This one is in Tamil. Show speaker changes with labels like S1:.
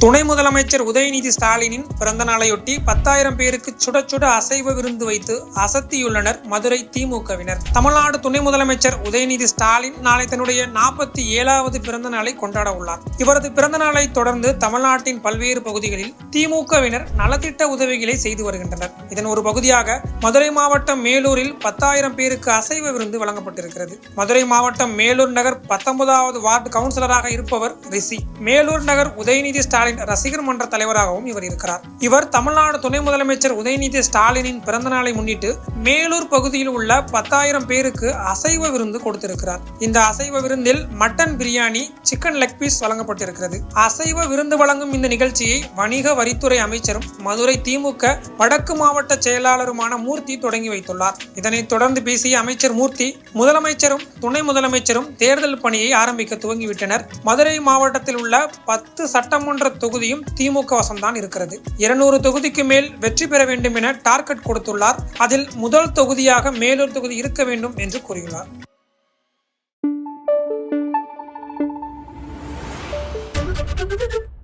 S1: துணை முதலமைச்சர் உதயநிதி ஸ்டாலினின் பிறந்த நாளையொட்டி பத்தாயிரம் பேருக்கு சுட சுட அசைவ விருந்து வைத்து அசத்தியுள்ளனர் மதுரை திமுகவினர். தமிழ்நாடு துணை முதலமைச்சர் உதயநிதி ஸ்டாலின் நாளை தன்னுடைய நாற்பத்தி ஏழாவது பிறந்த நாளை கொண்டாட உள்ளார். இவரது பிறந்த நாளை தொடர்ந்து தமிழ்நாட்டின் பல்வேறு பகுதிகளில் திமுகவினர் நலத்திட்ட உதவிகளை செய்து வருகின்றனர். இதன் ஒரு பகுதியாக மதுரை மாவட்டம் மேலூரில் பத்தாயிரம் பேருக்கு அசைவ விருந்து வழங்கப்பட்டிருக்கிறது. மதுரை மாவட்டம் மேலூர் நகர் பத்தொன்பதாவது வார்டு கவுன்சிலராக இருப்பவர் ரிஷி. மேலூர் நகர் உதயநிதி ஸ்டாலின் ஸ்டாலின் ரசிகர் மன்ற தலைவராகவும் இவர் இருக்கிறார். இவர் தமிழ்நாடு துணை முதலமைச்சர் உதயநிதி ஸ்டாலினின் பிறந்த நாளை முன்னிட்டு மேலூர் பகுதியில் உள்ள பத்தாயிரம் பேருக்கு அசைவ விருந்து கொடுத்திருக்கிறார். இந்த அசைவ விருந்தில் mutton biryani chicken leg piece வழங்கப்பட்டிருக்கிறது. அசைவ விருந்து வழங்கும் இந்த நிகழ்ச்சியை வணிக வரித்துறை அமைச்சரும் மதுரை திமுக வடக்கு மாவட்ட செயலாளருமான மூர்த்தி தொடங்கி வைத்துள்ளார். இதனைத் தொடர்ந்து பேசிய அமைச்சர் மூர்த்தி முதலமைச்சரும் துணை முதலமைச்சரும் தேர்தல் பணியை ஆரம்பிக்க துவங்கிவிட்டனர். மதுரை மாவட்டத்தில் உள்ள பத்து சட்டமன்ற தொகுதியும் திமுக வசம்தான் இருக்கிறது இருநூறு தொகுதிக்கு மேல் வெற்றி பெற வேண்டும் என டார்கெட் கொடுத்துள்ளார் அதில் முதல் தொகுதியாக மேலூர் தொகுதி இருக்க வேண்டும் என்று கூறியுள்ளார்
S2: Thank you.